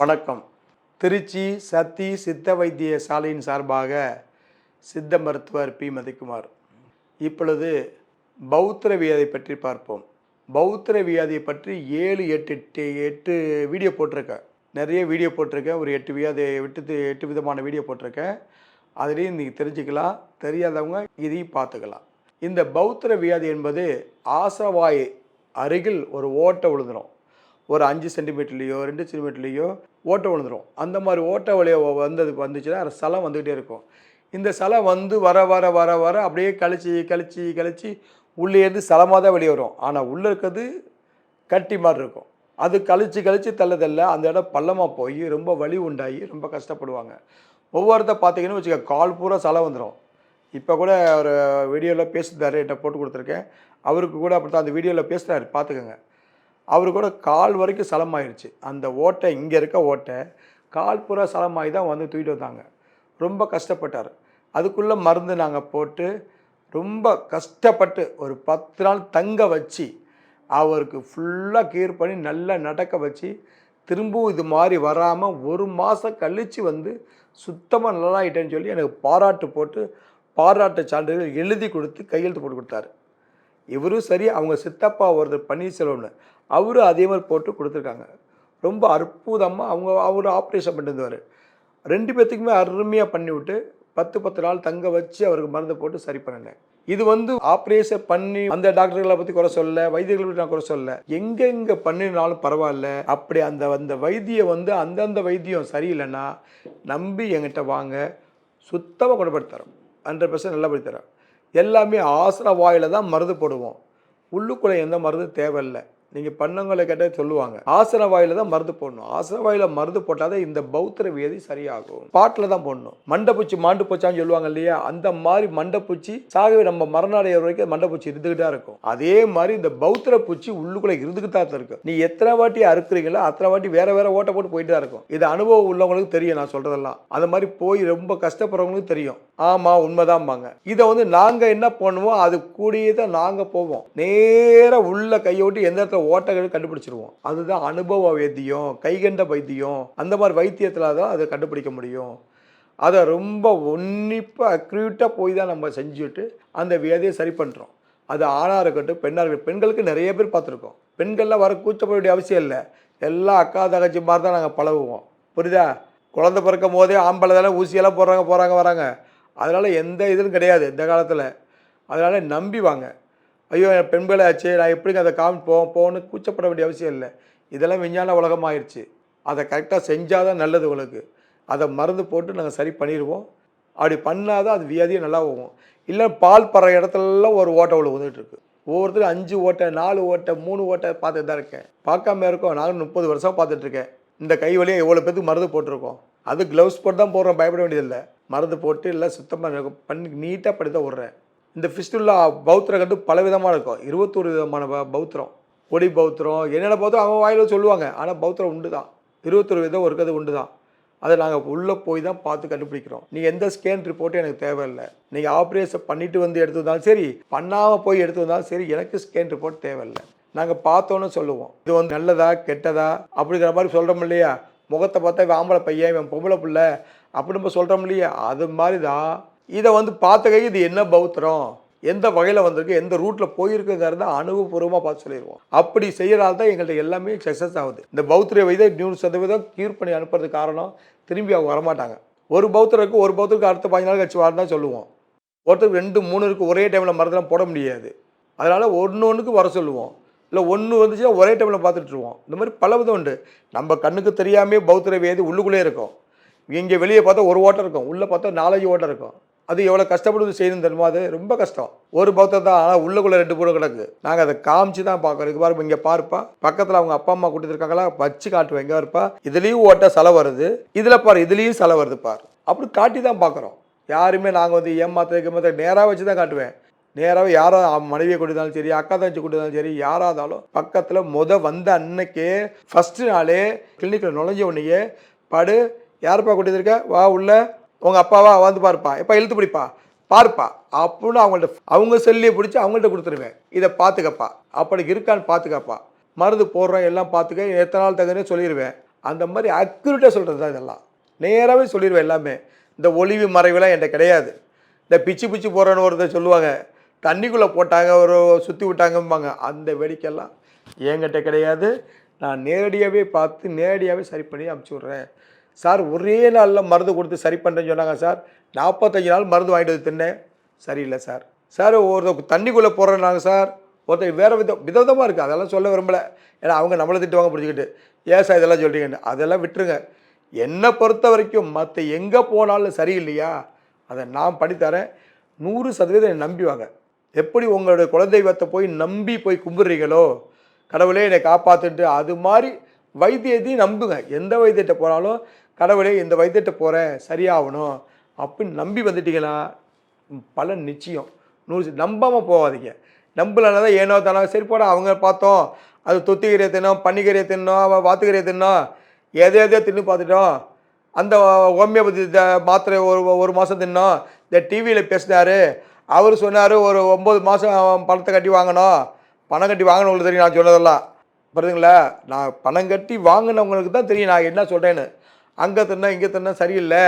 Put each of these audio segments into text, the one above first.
வணக்கம். திருச்சி சத்தி சித்த வைத்திய சாலையின் சார்பாக சித்த மருத்துவர் பி. மதிக்குமார். இப்பொழுது பௌத்திர வியாதி பற்றி பார்ப்போம். பௌத்திர வியாதியை பற்றி ஏழு எட்டு எட்டு எட்டு வீடியோ போட்டிருக்கேன். நிறைய வீடியோ போட்டிருக்கேன். ஒரு எட்டு வியாதியை விட்டு எட்டு விதமான வீடியோ போட்டிருக்கேன். அதுலேயும் நீங்கள் தெரிஞ்சுக்கலாம். தெரியாதவங்க இதையும் பார்த்துக்கலாம். இந்த பௌத்திர வியாதி என்பது ஆசவாய் அருகில் ஒரு ஓட்டை விழுந்துடும் ஒரு அஞ்சு சென்டிமீட்டர்லேயோ ரெண்டு சென்டிமீட்டர்லேயோ ஓட்டை விழுந்துடும் அந்த மாதிரி ஓட்டை வழியை வந்தது வந்துச்சுன்னா சலம் வந்துக்கிட்டே இருக்கும். இந்த சலம் வந்து வர வர வர வர அப்படியே கழிச்சு கழிச்சு கழிச்சு உள்ளே இருந்து சலமாக தான் வெளியே வரும். ஆனால் உள்ளே இருக்கிறது கட்டி மாதிரி இருக்கும். அது கழிச்சு கழிச்சு தள்ள தள்ள அந்த இடம் பள்ளமாக போய் ரொம்ப வலி உண்டாகி ரொம்ப கஷ்டப்படுவாங்க. ஒவ்வொருத்தர் பார்த்தீங்கன்னு வச்சுக்க கால் பூரா சலம் வந்துடும் இப்போ கூட ஒரு வீடியோவில் பேசுகிறாரு என்கிட்ட போட்டு கொடுத்துருக்கேன். அவருக்கு கூட அப்படி தான் அந்த வீடியோவில் பேசுகிறாரு பார்த்துக்கோங்க. அவரு கூட கால் வரைக்கும் சலமாயிருச்சு. அந்த ஓட்டை இங்கே இருக்க ஓட்டை கால் பூரா சலமாகி தான் வந்து தூக்கிட்டு வந்தாங்க. ரொம்ப கஷ்டப்பட்டார். அதுக்குள்ளே மருந்து நாங்கள் போட்டு ரொம்ப கஷ்டப்பட்டு ஒரு பத்து நாள் தங்க வச்சு அவருக்கு ஃபுல்லாக கீர் பண்ணி நல்லா நடக்க வச்சு திரும்பவும் இது மாதிரி வராமல் ஒரு மாதம் கழித்து வந்து சுத்தமாக நல்லா ஆகிட்டேன்னு சொல்லி எனக்கு பாராட்டு போட்டு பாராட்டு சான்றிதழ் எழுதி கொடுத்து கையெழுத்து போட்டு கொடுத்தாரு. இவரும் சரி அவங்க சித்தப்பா ஒருத்தர் பன்னீர்செல்வம்னு அவரும் அதே மாதிரி போட்டு கொடுத்துருக்காங்க. ரொம்ப அற்புதமாக அவங்க அவர் ஆப்ரேஷன் பண்ணிருந்தார் ரெண்டு பேர்த்துக்குமே அருமையாக பண்ணிவிட்டு பத்து பத்து நாள் தங்க வச்சு அவருக்கு மருந்து போட்டு சரி பண்ணினேன் இது வந்து ஆப்ரேஷன் பண்ணி அந்த டாக்டர்களை பற்றி குறை சொல்ல வைத்தியர்களை பற்றி நான் குறை சொல்ல எங்கெங்கே பண்ணினாலும் பரவாயில்ல. அப்படி அந்த அந்த வைத்தியம் வந்து அந்தந்த வைத்தியம் சரியில்லைன்னா நம்பி எங்கிட்ட வாங்க சுத்தமாக குணப்படுத்தி தரோம் ஹண்ட்ரட் பர்சன்ட் நல்லபடி தரோம். எல்லாமே ஆசிர வாயில் தான் மருந்து போடுவோம். உள்ளுக்குள்ளே எந்த மருந்து தேவையில்லை. நீங்கள் பண்ணவங்களை கேட்டால் சொல்லுவாங்க. ஆசன வாயில தான் மருந்து போடணும். ஆசன வாயில மருந்து போட்டால் இந்த பௌத்திர வியதி சரியாகும். பாட்டில் தான் போடணும். மண்டைப்பூச்சி மாண்டு போச்சான்னு சொல்லுவாங்க இல்லையா? அந்த மாதிரி மண்டைப்பூச்சி சாகவே நம்ம மரணாடைய வரைக்கும் மண்டைப்பூச்சி இருந்துகிட்டா தான் இருக்கும். அதே மாதிரி இந்த பௌத்திர பூச்சி உள்ளுக்குள்ளே இருந்துக்கிட்டு தான் இருக்கும் நீ எத்தனை வாட்டி அறுக்குறீங்களோ அத்தனை வாட்டி வேற வேற ஓட்ட போட்டு போயிட்டு தான் இருக்கும். இது அனுபவம் உள்ளவங்களுக்கு தெரியும் நான் சொல்றதெல்லாம். அந்த மாதிரி போய் ரொம்ப கஷ்டப்படுறவங்களுக்கு தெரியும். ஆமா உண்மைதான்பாங்க இதை வந்து நாங்க என்ன பண்ணுவோம்? அது கூடியதான் நாங்கள் நாங்க போவோம். நேராக உள்ள கையோட்டு எந்த இடத்துல ஓட்டைகள் கண்டுபிடிச்சிருவோம். அதுதான் அனுபவ வைத்தியம் கைகண்ட வைத்தியம் அந்த மாதிரி வைத்தியத்தில் தான் அதை கண்டுபிடிக்க முடியும். அதை ரொம்ப உன்னிப்பாக அக்யூட்டாக போய் தான் நம்ம செஞ்சுட்டு அந்த வியாதியை சரி பண்ணுறோம் அது ஆணாக இருக்கட்டும் பெண்ணாக இருக்கட்டும் பெண்களுக்கு நிறைய பேர் பார்த்துருக்கோம். பெண்கள்லாம் வர கூச்சப்பட வேண்டிய அவசியம் இல்லை. எல்லா அக்கா தங்கச்சி மாதிரி தான் நாங்கள் பழகுவோம். புரியுதா? குழந்தை பிறக்கும் போதே ஆம்பளை தானே ஊசியெல்லாம் போடுறாங்க போகிறாங்க வராங்க. அதனால் எந்த இதுவும் கிடையாது இந்த காலத்தில். அதனால் நம்பி வாங்க. ஐயோ என் பெண்களை ஆச்சு நான் எப்படிங்க அதை காமி போவோம் போகணும்னு கூச்சப்பட வேண்டிய அவசியம் இல்லை. இதெல்லாம் விஞ்ஞான உலகம் ஆயிடுச்சு அதை கரெக்டாக செஞ்சால் தான் நல்லது உங்களுக்கு. அதை மருந்து போட்டு நாங்கள் சரி பண்ணிடுவோம். அப்படி பண்ணால் தான் அது வியாதியும் நல்லா போகும். இல்லை பால் பற இடத்துலலாம் ஒரு ஓட்டை உள்ள வந்துட்டுருக்கு ஒவ்வொருத்தரும் அஞ்சு ஓட்டை நாலு ஓட்டை மூணு ஓட்டை பார்த்துட்டு தான் இருக்கேன். பார்க்காம இருக்கோம். நானும் முப்பது வருஷம் பார்த்துட்ருக்கேன் இந்த கை வழியாக எவ்வளோ பேருக்கு மருந்து போட்டிருக்கோம்? அது க்ளவுஸ் போட்டு தான் போடுறோம். பயப்பட வேண்டியதில்லை. மருந்து போட்டு எல்லாம் சுத்தமாக பண்ணி நீட்டாக பண்ணி தான் விட்றேன். இந்த ஃபிஸ்டுல்லா பௌத்திரம் கண்டு பல விதமாக இருக்கும். இருபத்தோரு விதமான ப- பௌத்திரம். பொடி பௌத்திரம் என்னென்ன பௌத்திரம் அவங்க வாயில் சொல்லுவாங்க. ஆனால் பௌத்திரம் உண்டு தான் இருபத்தொரு விதம் இருக்கிறது உண்டு தான் அதை நாங்கள் உள்ளே போய் தான் பார்த்து கண்டுபிடிக்கிறோம். நீங்கள் எந்த ஸ்கேன் ரிப்போர்ட்டும் எனக்கு தேவையில்லை. நீங்கள் ஆப்ரேஷன் பண்ணிட்டு வந்து எடுத்து வந்தாலும் சரி பண்ணாமல் போய் எடுத்து வந்தாலும் சரி எனக்கு ஸ்கேன் ரிப்போர்ட் தேவையில்லை. நாங்கள் பார்த்தோன்னு சொல்லுவோம். இது வந்து நல்லதா கெட்டதா அப்படிங்கிற மாதிரி சொல்கிறோம் இல்லையா? முகத்தை பார்த்தா இவன் ஆம்பளை பையன் இவன் பொம்பளை பிள்ளை அப்படி நம்ம சொல்கிறோம் இல்லையா? அது மாதிரி தான் இதை வந்து பார்த்த இது என்ன பௌத்திரம்? எந்த வகையில் வந்திருக்கு? எந்த ரூட்டில் போயிருக்குங்கிறத அனுபவபூர்வமாக பார்த்து சொல்லிடுவோம். அப்படி செய்யறதால தான் எங்கள்கிட்ட எல்லாமே சக்ஸஸ் ஆகுது. இந்த பௌத்திர வைதை நூறு சதவீதம் கியூர் பண்ணி அனுப்புறதுக்கு காரணம் திரும்பி அவங்க வரமாட்டாங்க. ஒரு பௌத்தருக்கு ஒரு பௌத்தருக்கு அடுத்த பதினஞ்சு நாள் கழிச்சு வரதான் சொல்லுவோம். ஒருத்தருக்கு ரெண்டு மூணு இருக்கு ஒரே டைமில் மருந்தெல்லாம் போட முடியாது. அதனால் ஒன்று ஒன்றுக்கு வர சொல்லுவோம். இல்லை ஒன்று வந்துச்சுன்னா ஒரே டைமில் பார்த்துட்ருவோம் இந்த மாதிரி பல விதம் உண்டு. நம்ம கண்ணுக்கு தெரியாமே பௌத்திர வேதி உள்ளுக்குள்ளே இருக்கும். இங்கே வெளியே பார்த்தா ஒரு ஓட்டம் இருக்கும். உள்ளே பார்த்தா நாலஞ்சு ஓட்டம் இருக்கும். அது எவ்வளோ கஷ்டப்படுது செய்யணும் தெரியுமா? அது ரொம்ப கஷ்டம். ஒரு பௌத்தம் தான் ஆனால் உள்ளுக்குள்ளே ரெண்டு பூரம் கிடக்கு. நாங்கள் அதை காமிச்சு தான் பார்க்குறோம். இது பாருங்க இங்கே பார்ப்பா. பக்கத்தில் அவங்க அப்பா அம்மா கொடுத்துருக்காங்களா வச்சு காட்டுவேன் எங்கே இருப்பா? இதுலேயும் ஓட்ட செலை வருது. இதில் பாரு இதுலேயும் செலை வருது பார். அப்படி காட்டி தான் பார்க்குறோம். யாருமே நாங்கள் வந்து ஏமாத்த ஏமாத்த நேராக வச்சு தான் காட்டுவேன். நேராகவே யாரோ மனைவியை கொடுத்தாலும் சரி அக்கா தங்கச்சி கொடுத்தாலும் சரி யாராக இருந்தாலும் பக்கத்தில் முத வந்த அன்னைக்கே ஃபஸ்ட்டு நாளே கிளினிக்கில் நுழைஞ்ச உடனேயே படு யாருப்பா கொடுத்துருக்க வா உள்ள. உங்கள் அப்பாவா வந்து பாருப்பா. எப்பா இழுத்து பிடிப்பா? பார்ப்பா. அப்படின்னு அவங்கள்ட்ட அவங்க செல்லியை பிடிச்சி அவங்கள்ட்ட கொடுத்துருவேன். இதை பார்த்துக்கப்பா அப்படி இருக்கான்னு பார்த்துக்கப்பா மருந்து போடுறோம் எல்லாம் பார்த்துக்க எத்தனை நாள் தகுந்தே சொல்லிடுவேன் அந்த மாதிரி அக்யூரேட்டாக சொல்கிறது தான் இதெல்லாம். நேராகவே சொல்லிடுவேன் எல்லாமே. இந்த ஒளிவு மறைவுலாம் என்கிட்ட கிடையாது. இந்த பிச்சு பிச்சு போகிறன்னு ஒருத்தர் சொல்லுவாங்க. தண்ணிக்குள்ளே போட்டாங்க ஒரு சுற்றி விட்டாங்கம்பாங்க. அந்த வேடிக்கையெல்லாம் என்கிட்ட கிடையாது. நான் நேரடியாகவே பார்த்து நேரடியாகவே சரி பண்ணி அமுச்சு விட்றேன். சார் ஒரே நாளில் மருந்து கொடுத்து சரி பண்ணுறேன்னு சொன்னாங்க சார். நாற்பத்தஞ்சு நாள் மருந்து வாங்கிட்டு வந்து தின்னேன். சரியில்லை சார். சார் ஒருத்தர் தண்ணிக்குள்ளே போடுறேன்னாங்க சார். ஒருத்தர் வேறு வித விதவிதமாக இருக்குது அதெல்லாம் சொல்ல விரும்பலை. ஏன்னா அவங்க நம்மளை திட்டுவாங்க பிடிச்சிக்கிட்டு. ஏன் சார் இதெல்லாம் சொல்கிறீங்கன்னு அதெல்லாம் விட்டுருங்க. என்னை பொறுத்த வரைக்கும் மற்ற எங்கே போனாலும் சரியில்லையா? அதை நான் பண்ணித்தரேன். நூறு சதவீதம் என்னை நம்பிவாங்க எப்படி உங்களுடைய குலதெய்வத்தை போய் நம்பி போய் கும்பிட்றீங்களோ? கடவுளே என்னை காப்பாற்றுன்ட்டு அது மாதிரி வைத்தியத்தையும் நம்புங்க. எந்த வைத்தியத்தை போனாலும் கடவுளே இந்த வைத்தியத்தை போகிறேன் சரியாகணும் அப்படின்னு நம்பி வந்துட்டீங்கன்னா பலன் நிச்சயம். நூறு நம்பாமல் போகாதீங்க. நம்பலன்னா தான் ஏனோ தானோ சரி போட அவங்க பார்த்தோம். அது தொத்திக்கீரையை தின்னோம் பன்னிக்கீரையை தின்னோம் அவ வாத்துக்கீரையை தின்னோம். எதை எதையோ தின்னு பார்த்துட்டோம். அந்த ஹோமியோபதி மாத்திரை ஒரு ஒரு மாதம் தின்னோம். இந்த டிவியில் பேசினார். அவர் சொன்னார் ஒரு ஒம்பது மாதம் பணத்தை கட்டி வாங்கணும். பணம் கட்டி வாங்கணுங்களுக்கு தெரியும் நான் சொன்னதெல்லாம். புரியுதுங்களா? நான் பணம் கட்டி வாங்கினவங்களுக்கு தான் தெரியும் நான் என்ன சொல்கிறேன்னு அங்கே தின்னா இங்கே தின்னா சரியில்லை.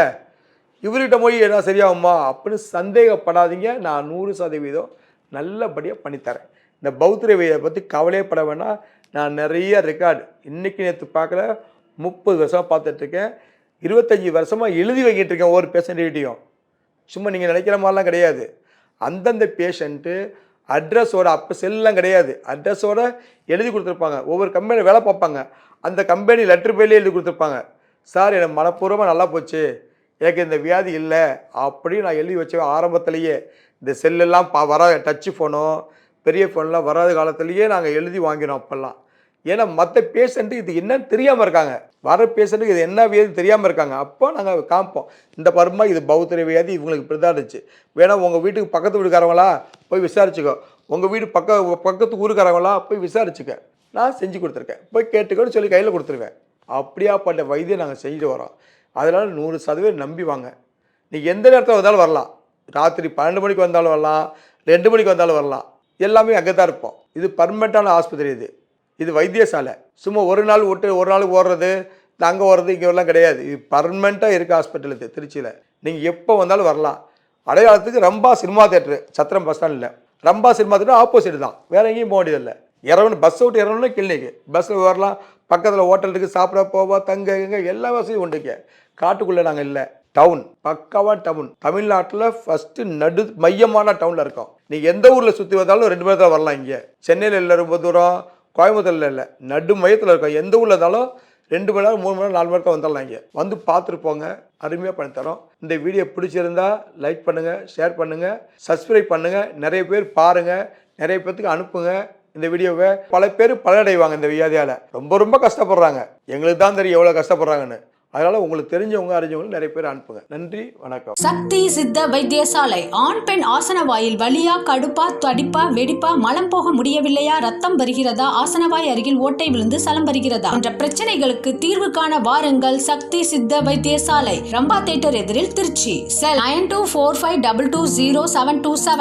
இவர்கிட்ட மொழி என்ன சரியாகுமா? அப்படின்னு சந்தேகப்படாதீங்க. நான் நூறு சதவீதம் நல்லபடியாக பண்ணித்தரேன். இந்த பௌத்திரவியை பற்றி கவலையே வேணாம். நான் நிறைய ரெக்கார்டு இன்றைக்கி நேற்று பார்க்கல முப்பது வருஷமாக பார்த்துட்ருக்கேன் இருபத்தஞ்சி வருஷமாக எழுதி வைக்கிட்டு இருக்கேன் ஒவ்வொரு பேஷண்ட்கிட்டையும் சும்மா நீங்கள் நினைக்கிற மாதிரிலாம் கிடையாது. அந்தந்த பேஷண்ட்டு அட்ரஸோட அப்போ செல்லாம் கிடையாது. அட்ரஸோட எழுதி கொடுத்துருப்பாங்க. ஒவ்வொரு கம்பெனியில் வேலை பார்ப்பாங்க. அந்த கம்பெனி லெட்ரு பேர்லேயே எழுதி கொடுத்துருப்பாங்க. சார் எனக்கு மனப்பூர்வமாக நல்லா போச்சு. எனக்கு இந்த வியாதி இல்லை. அப்படின்னு நான் எழுதி வச்ச ஆரம்பத்திலேயே இந்த செல்லெல்லாம் பா வராத டச்சு ஃபோனோ பெரிய ஃபோன்லாம் வராத காலத்துலேயே நாங்கள் எழுதி வாங்கினோம் அப்போல்லாம். ஏன்னா மற்ற பேஷண்ட்டு இது என்னன்னு தெரியாமல் இருக்காங்க. வர பேஷண்ட்டுக்கு இது என்ன வியாதி தெரியாமல் இருக்காங்க. அப்போ நாங்கள் காமிப்போம். இந்த பருமா இது பௌத்திர வியாதி இவங்களுக்கு இப்படி தான் இருந்துச்சு. வேணா உங்கள் வீட்டுக்கு பக்கத்து வீட்டுக்காரவங்களா போய் விசாரிச்சுக்கோ. உங்கள் வீடு பக்க பக்கத்து ஊருக்காரவங்களா போய் விசாரிச்சுக்க. நான் செஞ்சு கொடுத்துருக்கேன். போய் கேட்டுக்கோன்னு சொல்லி கையில் கொடுத்துருவேன். அப்படியாப்பட்ட வைத்தியம் நாங்கள் செஞ்சுட்டு வரோம். அதனால் நூறு சதவீதம் நம்பி வாங்க. நீ எந்த நேரத்தில் வந்தாலும் வரலாம். ராத்திரி பன்னெண்டு மணிக்கு வந்தாலும் வரலாம். ரெண்டு மணிக்கு வந்தாலும் வரலாம். எல்லாமே அங்கே தான் இருப்போம். இது பர்மனெண்ட்டான ஆஸ்பத்திரி இது. இது வைத்தியசாலை. சும்மா ஒரு நாள் விட்டு ஒரு நாளுக்கு ஓடுறது அங்கே ஓடுறது இங்கே வரலாம் கிடையாது. இது பர்மனெண்ட்டாக இருக்குது ஹாஸ்பிட்டல் இது திருச்சியில். நீங்கள் எப்போ வந்தாலும் வரலாம். அடையாளத்துக்கு Rambha cinema theatre Chathiram bus ஸ்டாண்டில் ரம்பா சினிமா தேட்டர் ஆப்போசிட் தான். வேற எங்கேயும் போக வேண்டியதில்லை. இறவன் பஸ் விட்டு இறங்கணும்னா கிளினிக்கு பஸ்ஸில் வரலாம் பக்கத்தில் ஹோட்டல் இருக்குது சாப்பிட போவா தங்க எங்க எல்லா வசதியும் உண்டுங்க காட்டுக்குள்ளே நாங்கள் இல்லை. டவுன் பக்காவாக டவுன் தமிழ்நாட்டில் ஃபஸ்ட்டு நடு மையமான டவுனில் இருக்கோம். நீங்கள் எந்த ஊரில் சுற்றி வந்தாலும் ரெண்டு மணி நேரத்தில் வரலாம் இங்கே. சென்னையில் இல்லை ரொம்ப தூரம். கோயம்புத்தூரில் இல்லை. நடு மையத்தில் இருக்கோம். எந்த ஊரில் இருந்தாலும் ரெண்டு மணி நேரம் மூணு மணி நேரம் நாலு மணி நேரத்தில் வந்துடலாம் இங்கே. வந்து பார்த்துட்டு போங்க. அருமையாக பண்ணி தரோம். இந்த வீடியோ பிடிச்சிருந்தா லைக் பண்ணுங்கள் ஷேர் பண்ணுங்கள் சப்ஸ்கிரைப் பண்ணுங்கள் நிறைய பேர் பாருங்கள் நிறைய பேர்த்துக்கு அனுப்புங்க. இந்த வீடியோவை பல பேர் பலனடைவாங்க இந்த வியாதியால். ரொம்ப ரொம்ப கஷ்டப்படுறாங்க. எங்களுக்கு தான் தெரியும் எவ்வளோ கஷ்டப்படுறாங்கன்னு. அதனால உங்களுக்கு தெரிஞ்சவங்க அறிஞ்சவங்க நிறைய பேர் அனுப்புங்க. நன்றி வணக்கம். சக்தி சித்த வைத்தியசாலை ஆண் பெண் ஆசனவாயில் வலியா கடுப்பா தடிப்பா வெடிப்பா மலம் போக முடியவில்லையா ரத்தம் வருகிறதா ஆசனவாய் அருகில் ஓட்டை விழுந்து சலம் வருகிறதா என்ற பிரச்சனைகளுக்கு தீர்வு காண வாருங்கள் சக்தி சித்த வைத்தியசாலை ரம்பா தேட்டர் எதிரில் Trichy. Cell nine two four five double two zero seven two seven